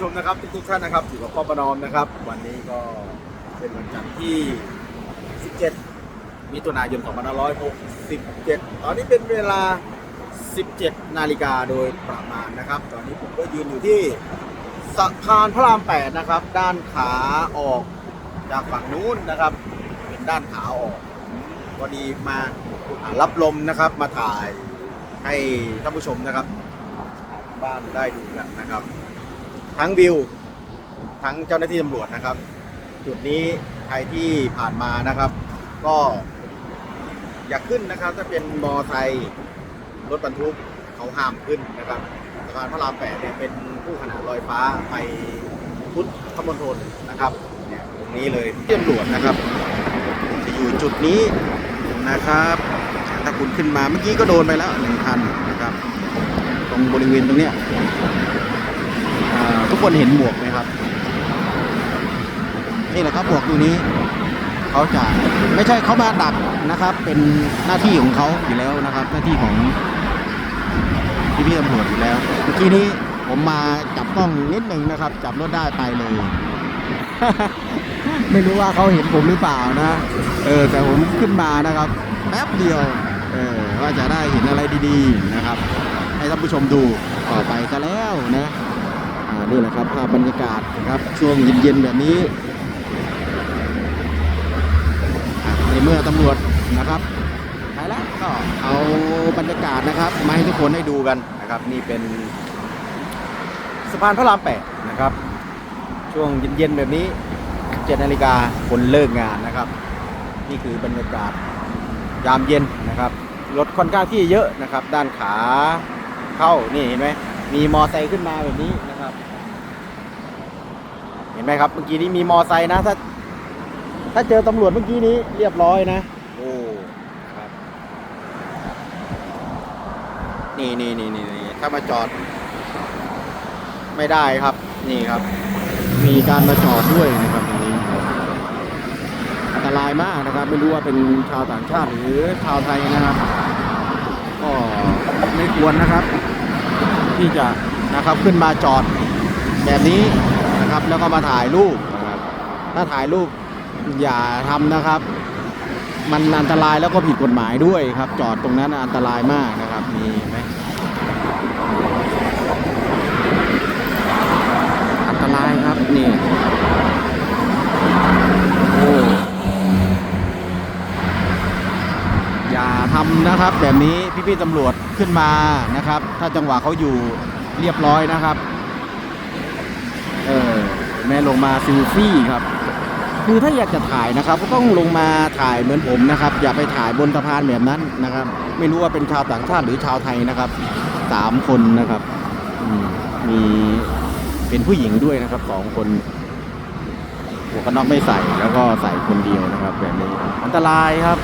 ท่านผู้ชมนะครับทุกๆท่านนะครับอยู่กับพ่อประนอมนะครับ วันนี้ก็เป็นวันจันทร์ที่ 17 มิถุนายน 2567 ตอนนี้เป็นเวลา 17 นาฬิกาโดยประมาณนะครับ ตอนนี้ผมก็ยืนอยู่ที่สะพานพระราม 8 นะครับ ด้านขาออกจากฝั่งนู้นนะครับเป็นด้านขาออกพอดีมารับลมนะครับมาถ่ายให้ท่านผู้ชมนะครับ บ้านได้ดูกันนะครับ ทั้งวิว ทั้งเจ้าหน้าที่ตำรวจนะครับ จุดนี้ใครที่ผ่านมานะครับ ก็ อย่าขึ้นนะครับ ถ้าเป็นมอไซค์รถบรรทุกเขาห้ามขึ้นนะครับสะพานพระรามแปดเนี่ยเป็นผู้ขนานลอยฟ้าไปพุทธมณฑลนะครับเนี่ยตรงนี้เลยที่ตำรวจนะครับจะอยู่จุดนี้นะครับ ถ้าคุณขึ้นมาเมื่อกี้ก็โดนไปแล้วหนึ่งคันนะครับ ตรงบริเวณตรงเนี้ย ทุกคนเห็นหมวกไหมครับ นี่แหละครับหมวกตัวนี้เขาจะไม่ใช่เขามาดักนะครับ เป็นหน้าที่ของเขาอยู่แล้วนะครับ หน้าที่ของพี่พี่ตำรวจอยู่แล้วเมื่อกี้นี้ผมมาจับกล้องนิดหนึ่งนะครับ จับรถได้ไปเลย ไม่รู้ว่าเขาเห็นผมหรือเปล่านะ เออ แต่ผมขึ้นมานะครับ แป๊บเดียว เออว่าจะได้เห็นอะไรดีๆนะครับ ให้ท่านผู้ชมดูต่อไปซะแล้วนะ นี่แหละครับภาพบรรยากาศนะครับช่วงเย็นๆแบบนี้ในเมื่อตำรวจนะครับไปแล้วก็เอาบรรยากาศนะครับมาให้ทุกคนได้ดูกันนะครับนี่เป็นสะพานพระรามแปดนะครับ ช่วงเย็นๆแบบนี้7นาฬิกาคนเลิกงานนะครับ นี่คือบรรยากาศยามเย็นนะครับรถค่อนข้างที่เยอะนะครับ ด้านขาเข้านี่เห็นไหมมีมอไซค์ขึ้นมาแบบนี้นะครับ ห็นไหมครับเมื่อกี้นี้มีมอไซค์นะถ้าถ้าเจอตำรวจเมื่อกี้นี้เรียบร้อยนะ โอ้นะครับนี่นี่นี่นี่นี่ถ้ามาจอด ไม่ได้ครับ นี่ครับ มีการมาจอดด้วยนะครับตรงนี้อันตรายมากนะครับ ไม่รู้ว่าเป็นชาวต่างชาติหรือชาวไทยนะครับก็ไม่ควรนะครับ ที่จะนะครับขึ้นมาจอดแบบนี้นะครับ แล้วก็มาถ่ายรูปนะครับถ้าถ่ายรูปอย่าทำนะครับ มันอันตรายแล้วก็ผิดกฎหมายด้วยครับ จอดตรงนั้นอันตรายมากนะครับมีไหมอันตรายครับนี่โอ้อย่าทำนะครับ แบบนี้พี่ๆตำรวจขึ้นมานะครับ ถ้าจังหวะเขาอยู่เรียบร้อยนะครับ แม่ลงมาซิลฟี่ครับ คือถ้าอยากจะถ่ายนะครับ ก็ต้องลงมาถ่ายเหมือนผมนะครับ อย่าไปถ่ายบนสะพานแบบนั้นนะครับ ไม่รู้ว่าเป็นชาวต่างชาติหรือชาวไทยนะครับสามคนนะครับมีเป็นผู้หญิงด้วยนะครับสองคนหมวกกันน็อกไม่ใส่แล้วก็ใส่คนเดียวนะครับ แบบนี้อันตรายครับ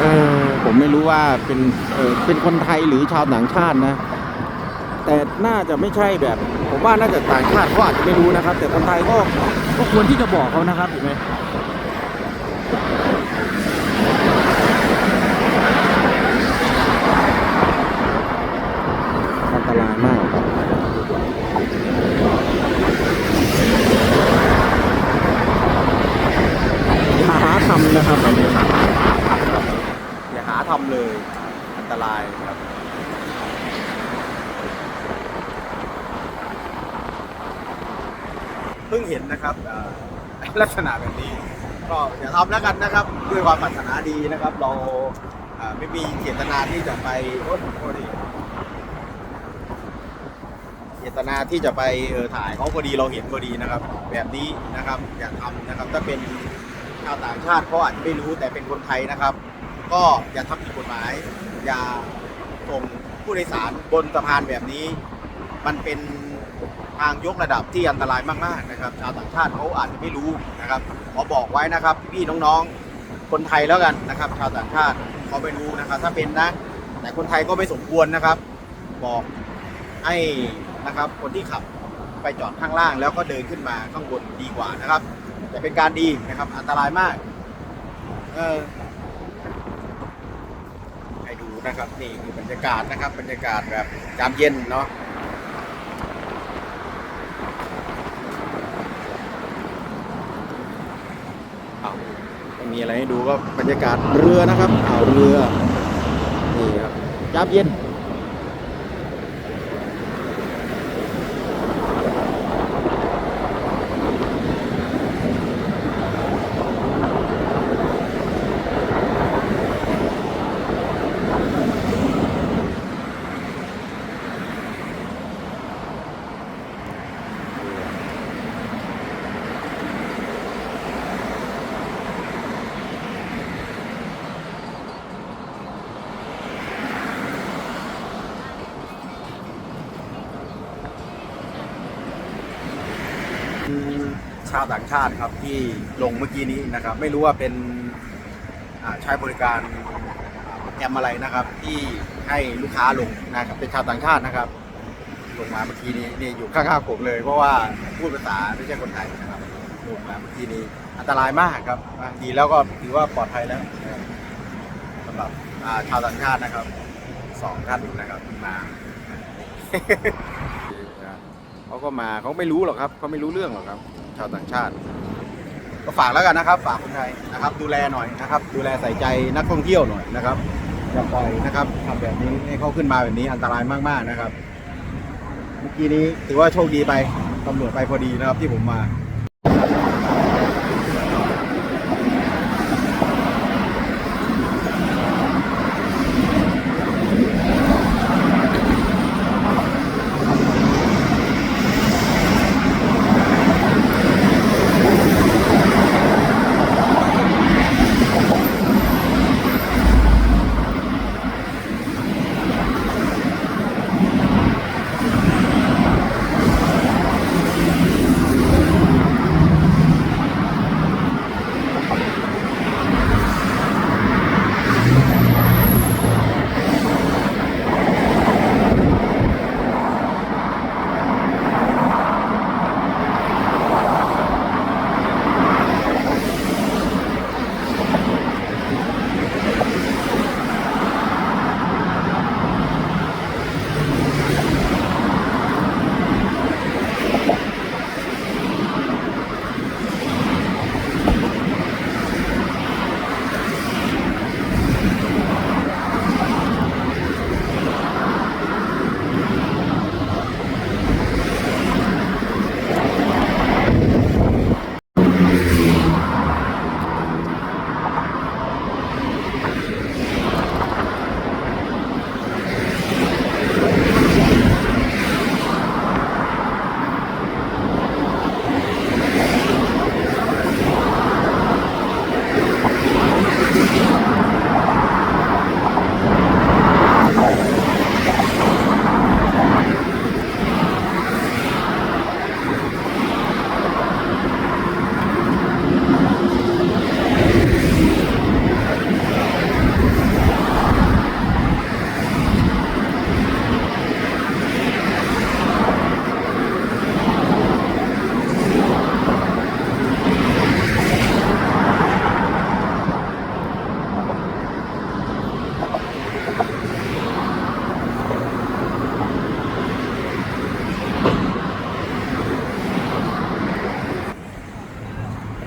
เออผมไม่รู้ว่าเป็นเออเป็นคนไทยหรือชาวต่างชาตินะ แต่น่าจะไม่ใช่แบบ ผมว่าน่าจะต่างชาติเขาอาจจะไม่รู้นะครับ แต่คนไทยก็ก็ควรที่จะบอกเขานะครับเห็นไหมอันตรายมากอย่าหาทำนะครับอย่าหาทำเลย อันตรายครับ เพิ่งเห็นนะครับลักษณะแบบนี้ ก็อย่าทำแล้วกันนะครับด้วยความปรารถนาดีนะครับ เราไม่มีเจตนาที่จะไปโอ้โหดิเจตนาที่จะไปเออถ่ายเขาพอดีเราเห็นพอดีนะครับ แบบนี้นะครับอย่าทำนะครับ ถ้าเป็นชาวต่างชาติเขาอาจจะไม่รู้แต่เป็นคนไทยนะครับ ก็อย่าทำผิดกฎหมาย อย่าส่งผู้โดยสารบนสะพานแบบนี้ มันเป็น ทางยกระดับที่อันตรายมากๆนะครับชาวต่างชาติเขาอาจจะไม่รู้นะครับขอบอกไว้นะครับพี่ๆน้องๆคนไทยแล้วกันนะครับ ชาวต่างชาติเขาไม่รู้นะครับ ถ้าเป็นนะ แต่คนไทยก็ไม่สมควรนะครับ บอกให้นะครับ คนที่ขับไปจอดข้างล่างแล้วก็เดินขึ้นมาข้างบนดีกว่านะครับแต่เป็นการดีนะครับ อันตรายมากเออให้ดูนะครับนี่คือบรรยากาศนะครับ บรรยากาศแบบยามเย็นเนาะ เอา ไม่มีอะไรให้ดูก็บรรยากาศเรือนะครับอ่าวเรือนี่ครับยามเย็น ชาวต่างชาติครับที่ลงเมื่อกี้นี้นะครับ ไม่รู้ว่าเป็นใช้บริการแอมอะไรนะครับ ที่ให้ลูกค้าลงนะครับเป็นชาวต่างชาตินะครับ ลงมาเมื่อกี้นี้นี่อยู่ข้างๆผมเลย เพราะว่าพูดภาษาไม่ใช่คนไทยนะครับลงมาเมื่อกี้นี้อันตรายมากครับดีแล้วก็ถือว่าปลอดภัยแล้วสำหรับชาวต่างชาตินะครับสองท่านนะครับมาเขาก็มาเขาไม่รู้หรอกครับเขาไม่รู้เรื่องหรอกครับาวต่างชาติ ก็ฝากแล้วกันนะครับ ฝากคนไทยนะครับ ดูแลหน่อยนะครับ ดูแลใส่ใจนักท่องเที่ยวหน่อยนะครับอย่าปล่อยนะครับทำแบบนี้ให้เขาขึ้นมาแบบนี้อันตรายมากๆนะครับ เมื่อกี้นี้ถือว่าโชคดีไปตำรวจไปพอดีนะครับที่ผมมา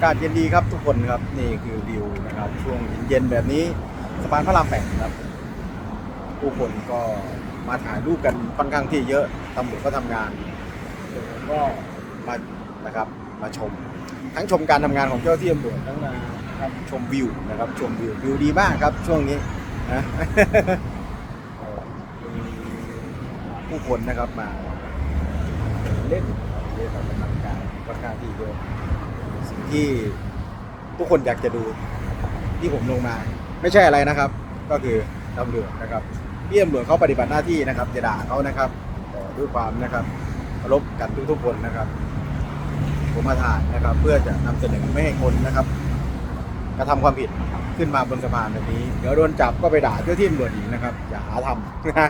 ากาศเย็นดีครับทุกคนครับนี่คือวิวนะครับ ช่วงเย็นๆแบบนี้สะพานพระรามแปดครับ ผู้คนก็มาถ่ายรูปกันค่อนข้างที่เยอะตำรวจก็ทำงานส่วนก็มานะครับมาชม ทั้งชมการทำงานของเจ้าที่ตำรวจทั้งมาครับชมวิวนะครับ ชมวิววิวดีมากครับ ช่วงนี้นะมีผู้คนนะครับมาเล่นเล่นออกกำลังกายค่อนข้างที่เยอะ ที่ทุกคนอยากจะดูที่ผมลงมา ไม่ใช่อะไรนะครับ ก็คือตำรวจนะครับที่ตำรวจเขาปฏิบัติหน้าที่นะครับจะด่าเขานะครับแต่ด้วยความนะครับเคารพกันทุกๆคนนะครับ ผมมาถ่ายนะครับ เพื่อจะนำเสนอไม่ให้คนนะครับกระทำความผิดขึ้นมาบนสะพานแบบนี้ เดี๋ยวโดนจับก็ไปด่าเจ้าที่ตำรวจอีกนะครับ อย่าหาทำนะ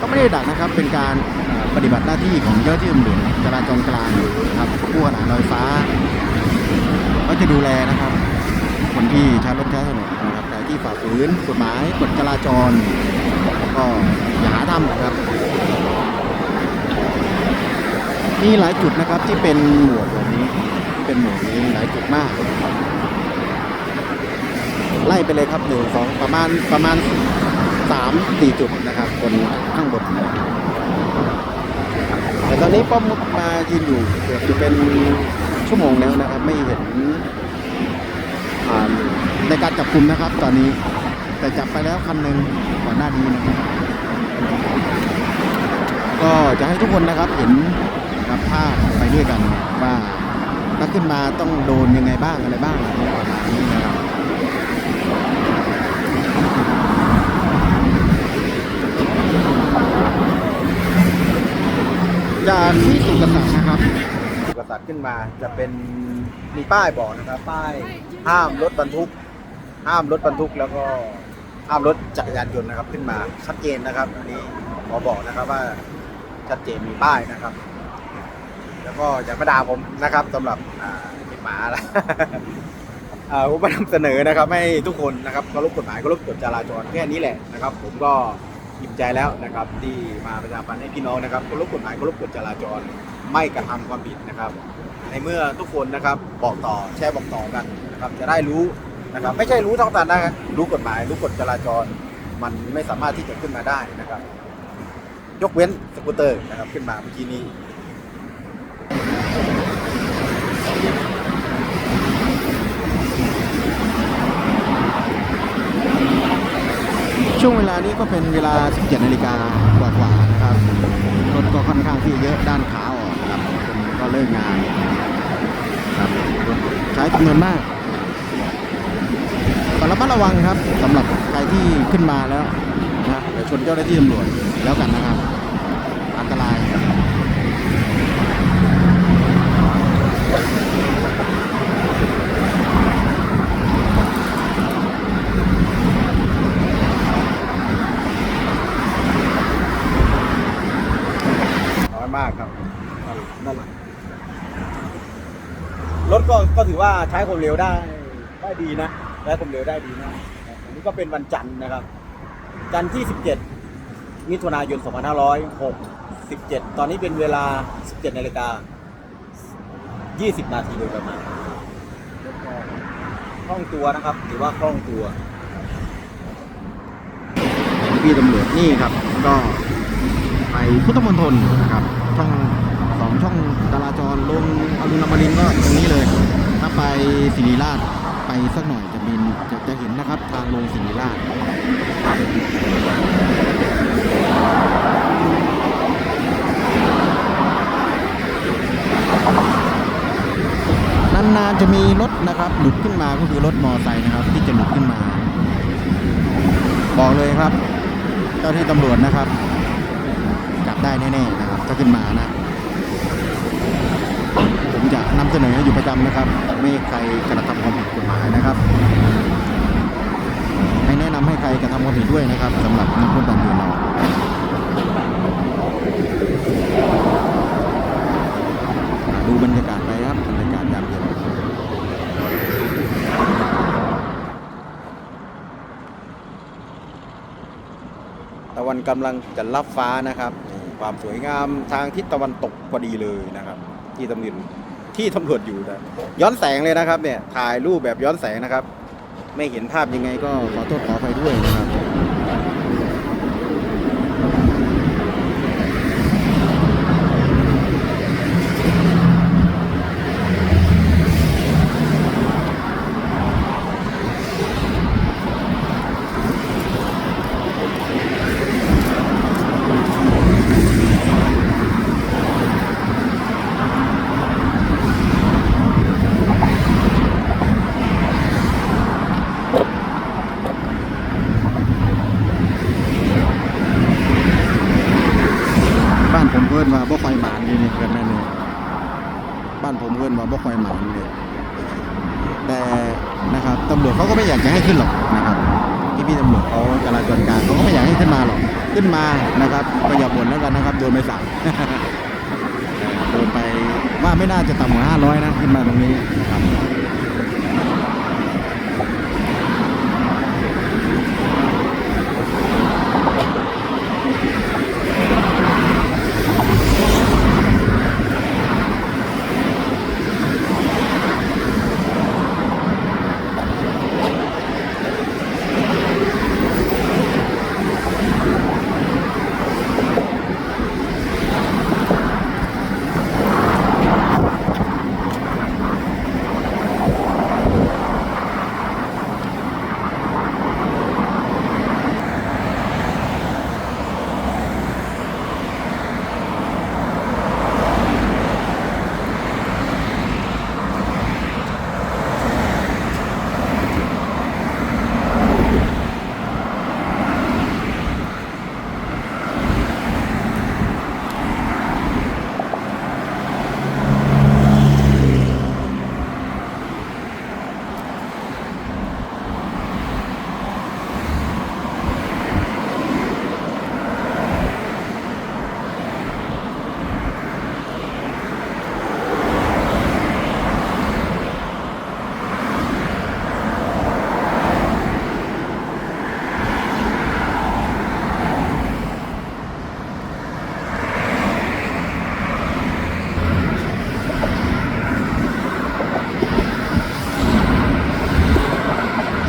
ก็ไม่ได้ดักนะครับ เป็น การปฏิบัติหน้าที่ของเจ้าหน้าที่ตำรวจจราจรกลางครับผู้ขนานลอยฟ้าปเขาจะดูแลนะครับ คนที่ใช้รถใช้ถนนนะครับใครที่ฝ่าฝืนกฎหมายกฎจราจร ก็อย่าหาทำนะครับมีหลายจุดนะครับที่เป็นหมวดแบบนี้ เป็นหมวดนี้หลายจุดมาก ไล่ไปเลยครับหนึ่งสองประมาณประมาณสามสี่จุดนะครับบนข้างบน ตอนนี้ป้อมมายืนอยู่เกือบจะเป็นชั่วโมงแล้วนะครับ ไม่เห็นในการจับกลุ่มนะครับ ตอนนี้แต่จับไปแล้วคันหนึ่งก่อนหน้านี้นะครับ ก็จะให้ทุกคนนะครับเห็นรับภาพไปด้วยกันว่าถ้าขึ้นมาต้องโดนยังไงบ้างอะไรบ้างประมาณนี้นะครับ จากที่สุกษัตริย์นะครับสุกษัตริย์ขึ้นมาจะเป็นมีป้ายบอกนะครับ ป้ายห้ามรถบรรทุก ห้ามรถบรรทุกแล้วก็ห้ามรถจักรยานยนต์นะครับ ขึ้นมาชัดเจนนะครับ อันนี้ขอบอกนะครับว่าชัดเจนมีป้ายนะครับ แล้วก็อย่ามาด่าผมนะครับสำหรับอ่าเป็นหมาละอ่าผมมานำเสนอนะครับ ให้ทุกคนนะครับเคารพกฎหมายเคารพกฎจราจรแค่นี้แหละนะครับ ผมก็ อิ่มใจแล้วนะครับ ที่มาประชาพันธ์ให้พี่น้องนะครับเคารพกฎหมายเคารพกฎจราจรไม่กระทำความผิดนะครับ ในเมื่อทุกคนนะครับบอกต่อแชร์บอกต่อกันนะครับ จะได้รู้นะครับ ไม่ใช่รู้เท่าตันนะครู้กฎหมาย รู้กฎจราจร มันไม่สามารถที่จะขึ้นมาได้นะครับ ยกเว้นสกูตเตอร์นะครับขึ้นมาเมื่อกี้นี้ ช่วงเวลานี้ก็เป็นเวลา 17นาฬิกากว่าๆนะครับ รถก็ค่อนข้างที่เยอะด้านขาออกครับคนก็เลิกงานครับใช้จำนวนมากก็ระมัดระวังครับสำหรับใครที่ขึ้นมาแล้วนะเดี๋ยวชนเจ้าหน้าที่ตำรวจแล้วกันนะครับ อันตราย น้อยมากครับนั่นแหละรถก็ก็ถือ ว่าใช้ความเร็วได้ได้ดีนะใช้ความเร็วได้ดีนะอันนี้ก็เป็นวันจันทร์นะครับ จันทร์ที่ 17 มิถุนายน 2567 ตอนนี้เป็นเวลา 17นาฬิกา20 นาทีโดยประมาณคล่องตัวนะครับถือว่าคล่องตัวพี่ตำรวจนี่ครับ ก็ไปพุทธมณฑลนะครับช่องสองช่องจราจรลงอรุณมรินก็ตรงนี้เลย ถ้าไปศิริราชไปสักหน่อยจะบินจะจะเห็นนะครับทางลงศิริราชนานๆจะมีรถนะครับหลุดขึ้นมาก็คือรถมอไซค์นะครับ ที่จะหลุดขึ้นมา บอกเลยครับ เจ้าที่ตำรวจนะครับจับได้แน่ๆนะครับถ้าขึ้นมานะผมจะ นำเสนออยู่ประจำนะครับไม่ใครกระทำความผิดกฎหมายนะครับไม่แนะนำให้ใครกระทำความผิดด้วยนะครับสำหรับนักโทษต่างเดือนเราดูบรรยากาศไปครับบรรยากาศยามเย็นตะวันกำลังจะรับฟ้านะครับ ความสวยงามทางทิศตะวันตกพอดีเลยนะครับ ที่ตำรวจ ที่ตำรวจอยู่นะย้อนแสงเลยนะครับเนี่ยถ่ายรูปแบบย้อนแสงนะครับ ไม่เห็นภาพยังไงก็ขอโทษขออภัยด้วยนะครับานผมเพิ่นว่าบ่ค่อยหมานเลยนี่เกินแม่นี่บ้านผมเพิ่นว่าบ่ค่อยหมานเลยแต่นะครับตำรวจเขาก็ไม่อยากจะให้ขึ้นหรอกนะครับพี่พี่ๆตำรวจเขาจราจรกลารเขาก็ไม่อยากให้ขึ้นมาหรอก ขึ้นมานะครับก็อย่าบ่นแล้วกันนะครับ โดนไปสั่งโดนไปว่าไม่น่าจะต่ำกว่าห้าร้อยนะขึ้นมาตรงนี้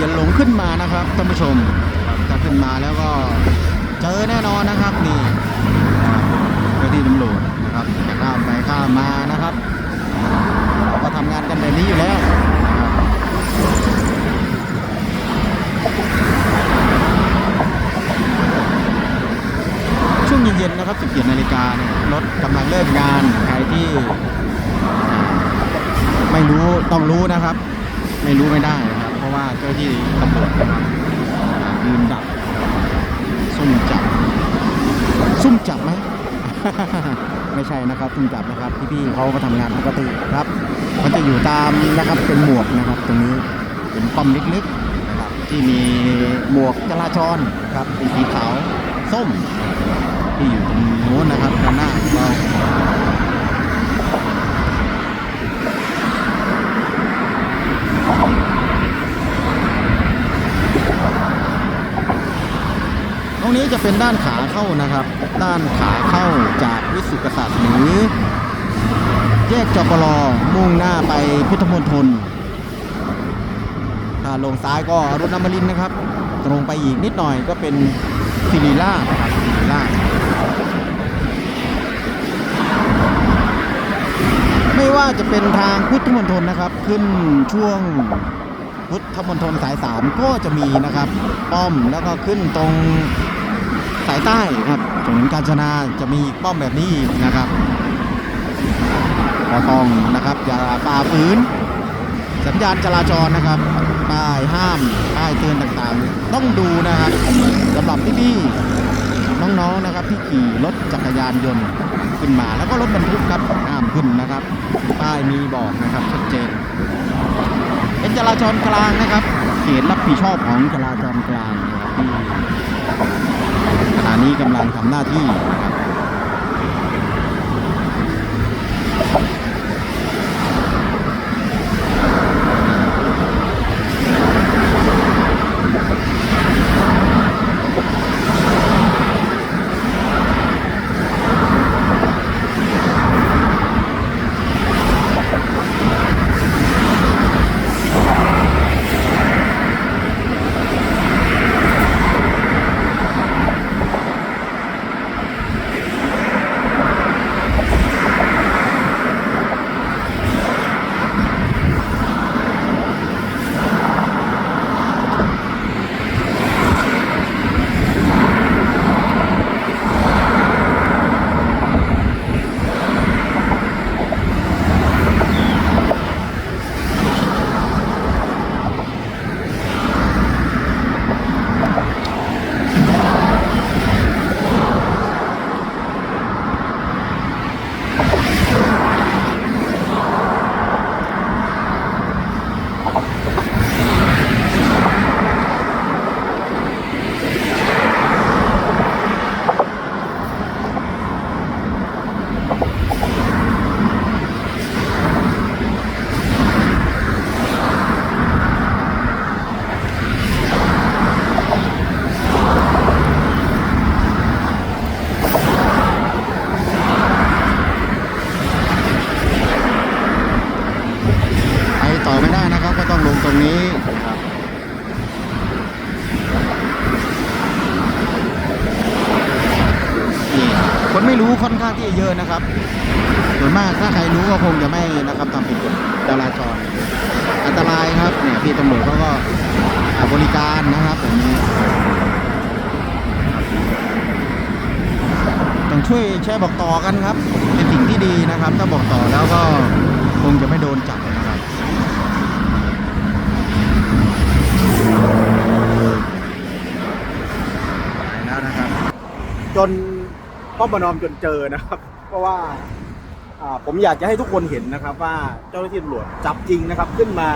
จะหลงขึ้นมานะครับผู้ชมถ้าขึ้นมาแล้วก็เจอแน่นอนนะครับนี่เจ้าที่ตำรวจนะครับจะข้ามไปข้ามมานะครับเราก็ทำงานกันแบบนี้อยู่แล้วช่วงเย็นๆนะครับ17นาฬิกาเนี่ยรถกำลังเริ่มงานใครที่ไม่รู้ต้องรู้นะครับ ไม่รู้ไม่ได้ ว่าเจ้าที่ตำรวจนะครับยืนดักซุ่มจับ ซุ่มจับไหม ไม่ใช่นะครับซุ่มจับนะครับพี่ๆเขาก็ทำงานปกติครับ มันจะอยู่ตามนะครับเป็นหมวกนะครับ ตรงนี้เป็นป้อมเล็กๆนะครับที่มีหมวกจราจรครับเป็นสีขาวส้ม ที่อยู่ตรงโน้นนะครับด้านหน้าเรา ตรงนี้จะเป็นด้านขาเข้านะครับ ด้านขาเข้าจากวิสุทธิกษัตริย์หรือแยกจปรมุ่งหน้าไปพุทธมณฑลถ้าลงซ้ายก็รุณอมรินทร์นะครับ ตรงไปอีกนิดหน่อยก็เป็นสิริราชครับสิริราชไม่ว่าจะเป็นทางพุทธมณฑลนะครับ ขึ้นช่วงพุทธมณฑลสายสามก็จะมีนะครับ ป้อมแล้วก็ขึ้นตรงายใต้ครับถนนกาญจนาจะมีป้อมแบบนี้อีกนะครับก็ต้องนะครับอย่าฝ่าฝืน สัญญาณจราจรนะครับป้ายห้ามป้ายเตือนต่างๆ ต้องดูนะครับสำหรับพี่ๆน้องๆนะครับที่ขี่รถจักรยานยนต์ขึ้นมา แล้วก็รถบรรทุกครับห้ามขึ้นนะครับ ป้ายมีบอกนะครับชัดเจน เป็นจราจรกลางนะครับ เขตรับผิดชอบของจราจรกลาง นะครับที่ขณะนี้กำลังทำหน้าที่นะครับ ไปต่อไม่ได้นะครับ ก็ต้องลงตรงนี้นะครับนี่คนไม่รู้ค่อนข้าง ที่เยอะนะครับ ส่วนมากถ้าใครรู้ก็คงจะไม่นะครับทำผิดกฎจราจร อันตรายครับเนี่ยพี่ตำรวจเขาก็าบริการนะครับผมต้องช่วยแชร์บอกต่อกันครับ เป็นสิ่งที่ดีนะครับ ถ้าบอกต่อแล้วก็คงจะไม่โดนจับนะครับไปแล้วนะครับ จน ป้อมประนอมจนเจอนะครับ เพราะว่าผมอยากจะให้ทุกคนเห็นนะครับ ว่าเจ้าหน้าที่ตำรวจจับจริงนะครับ ขึ้นมา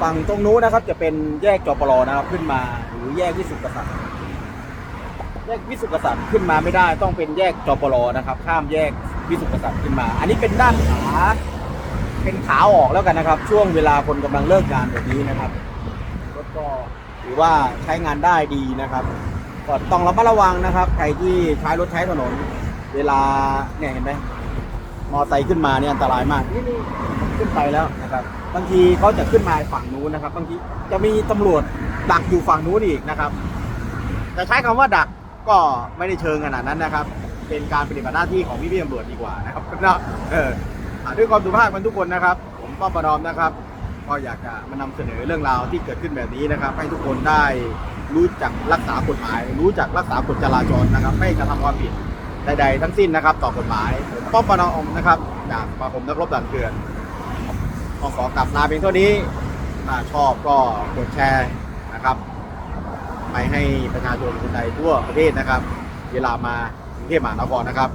ฝั่งตรงนู้นนะครับ จะเป็นแยกจปรนะครับขึ้นมา หรือแยกวิสุทธิกษัตริย์แยกวิสุทธิกษัตริย์ขึ้นมาไม่ได้ต้องเป็นแยกจปรนะครับ ข้ามแยกวิสุทธิกษัตริย์ขึ้นมา อันนี้เป็นด้านขาเป็นขาออกแล้วกันนะครับ ช่วงเวลาคนกำลังเลิกงานแบบนี้นะครับรถก็ถือว่าใช้งานได้ดีนะครับ ก็ต้องระมัดระวังนะครับ ใครที่ใช้รถใช้ถนน เวลาเนี่ยเห็นไหมมอไซค์ขึ้นมาเนี่ยอันตรายมากนี่นี่ขึ้นไปแล้วนะครับ บางทีเขาจะขึ้นมาฝั่งนู้นนะครับ บางทีจะมีตำรวจดักอยู่ฝั่งนู้นอีกนะครับจะใช้คำว่าดักก็ไม่ได้เชิงขนาดนั้นนะครับ เป็นการปฏิบัติหน้าที่ของพี่พี่ตำรวจดีกว่านะครับเนาะเออด้วยความสุภาพกันทุกคนนะครับ ผมป้อมประนอมนะครับ ก็อยากจะมานำเสนอเรื่องราวที่เกิดขึ้นแบบนี้นะครับ ให้ทุกคนได้ รู้จักรักษากฎหมาย รู้จักรักษากฎจราจรนะครับ ไม่กระทำความผิดใดๆทั้งสิ้นนะครับ ต่อกฎหมายผมป้อมปนอมนะครับ จากสมาคมนักรบด่านเถื่อนก็ขอกลับลาเพียงเท่านี้ถ้าชอบก็กดแชร์นะครับ ไปให้ประชาชนคนไทยทั่วประเทศนะครับ เวลามากรุงเทพมหานครนะครับ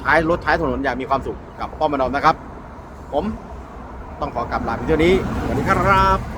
ใช้รถใช้ถนนอย่างมีความสุขกับป้อมปนอมนะครับ ผมต้องขอกลับลาเพียงเท่านี้สวัสดีครับ